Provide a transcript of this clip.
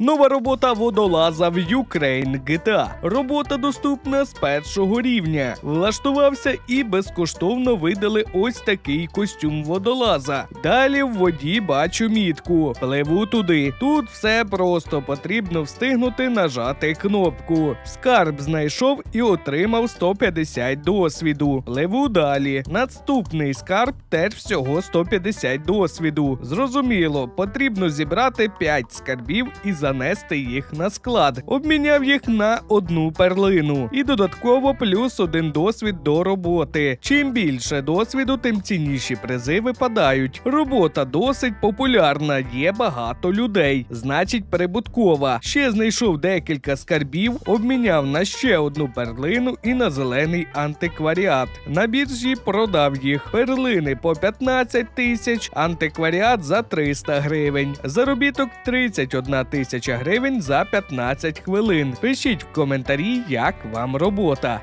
Нова робота водолаза в Ukraine GTA. Робота доступна з першого рівня. Влаштувався і безкоштовно видали ось такий костюм водолаза. Далі в воді бачу мітку. Пливу туди. Тут все просто потрібно встигнути нажати кнопку. Скарб знайшов і отримав 150 досвіду. Пливу далі. Наступний скарб теж всього 150 досвіду. Зрозуміло, потрібно зібрати 5 скарбів і занести їх на склад. Обміняв їх на одну перлину. І додатково плюс один досвід до роботи. Чим більше досвіду, тим цінніші призи випадають. Робота досить популярна, є багато людей. Значить, прибуткова. Ще знайшов декілька скарбів, обміняв на ще одну перлину і на зелений антикваріат. На біржі продав їх. Перлини по 15 тисяч, антикваріат за 300 гривень. Заробіток 31 тисяча гривень за 15 хвилин. Пишіть в коментарі, як вам робота.